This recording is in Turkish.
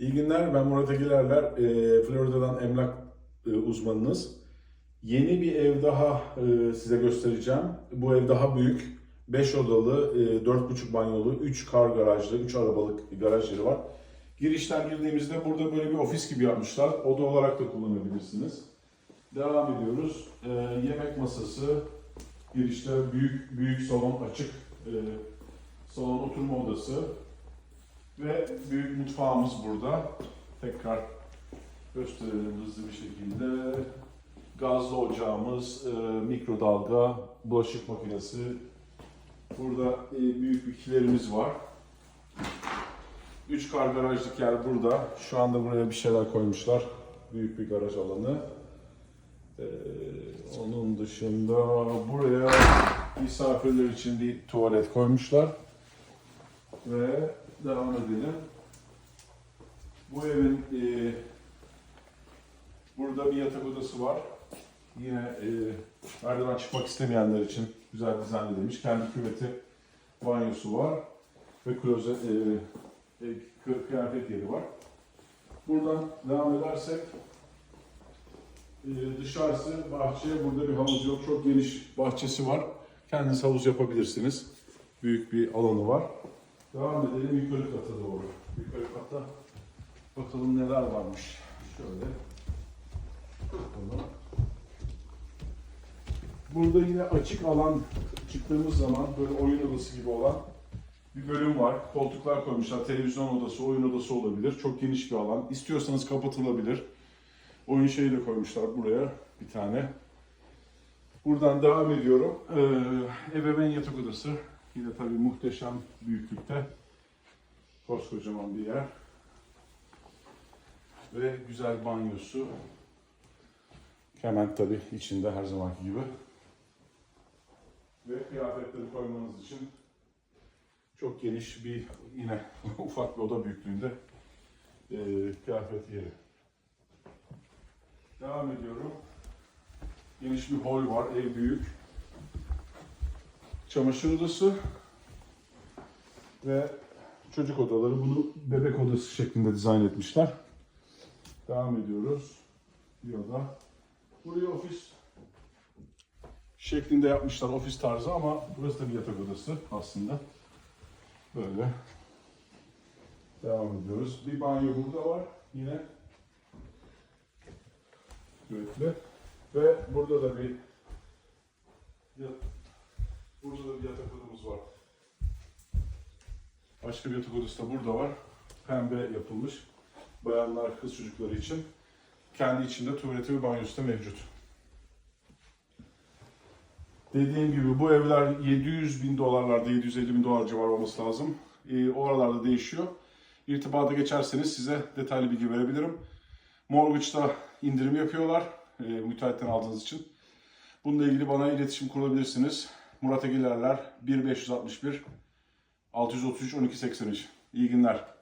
İyi günler, ben Murat Egilerler. Ee, Florida'dan emlak e, uzmanınız. Yeni bir ev daha e, size göstereceğim. Bu ev daha büyük. 5 odalı, e, 4,5 banyolu, 3 kar garajlı, 3 arabalık garaj yeri var. Girişten girdiğimizde burada böyle bir ofis gibi yapmışlar. Oda olarak da kullanabilirsiniz. Devam ediyoruz. Ee, yemek masası, girişte büyük büyük salon açık. e, salon oturma odası, ve büyük mutfağımız burada. Tekrar gösterelim hızlı bir şekilde. Gazlı ocağımız, e, mikrodalga, bulaşık makinesi. Burada e, büyük bir kilerimiz var. Üç kar garajlık yer burada. Şu anda buraya bir şeyler koymuşlar. Büyük bir garaj alanı. E, onun dışında buraya misafirler için bir tuvalet koymuşlar. Ve devam edelim. Bu evin e, burada bir yatak odası var. Yine e, merdiven çıkmak istemeyenler için güzel dizayn edilmiş. Kendi küveti, banyosu var. Ve klozet, e, e, kı- kıyafet yeri var. Buradan devam edersek e, dışarısı bahçe. Burada bir havuz yok. Çok geniş bahçesi var. Kendiniz havuz yapabilirsiniz. Büyük bir alanı var. Devam edelim yukarı kata doğru. Yukarı kata bakalım neler varmış. Şöyle. Bakalım. Burada yine açık alan çıktığımız zaman böyle oyun odası gibi olan bir bölüm var. Koltuklar koymuşlar. Televizyon odası, oyun odası olabilir. Çok geniş bir alan. İstiyorsanız kapatılabilir. Oyun şeyi de koymuşlar buraya bir tane. Buradan devam ediyorum. Ee, ebeveyn yatak odası. Yine tabii muhteşem büyüklükte. Koskocaman bir yer. Ve güzel banyosu. Hemen tabii içinde her zamanki gibi. Ve kıyafetleri koymanız için çok geniş bir yine ufak bir oda büyüklüğünde e, kıyafet yeri. Devam ediyorum. Geniş bir hol var, ev büyük. Çamaşır odası ve çocuk odaları. Bunu bebek odası şeklinde dizayn etmişler. Devam ediyoruz. Bir oda. Burayı ofis şeklinde yapmışlar, ofis tarzı ama burası da bir yatak odası aslında. Böyle. Devam ediyoruz. Bir banyo burada var. Yine Göğütlü. Ve burada da bir burada da bir yatak odamız var. Başka bir yatak odası da burada var. Pembe yapılmış. Bayanlar, kız çocukları için. Kendi içinde tuvaleti ve banyosu da mevcut. Dediğim gibi bu evler 700 bin dolarlarda, 750 bin dolar civarı olması lazım. Ee, o değişiyor. İrtibata geçerseniz size detaylı bilgi verebilirim. Mortgage'da indirim yapıyorlar e, müteahhitten aldığınız için. Bununla ilgili bana iletişim kurabilirsiniz. Murat Egilerler 1561 633 1283. İyi günler.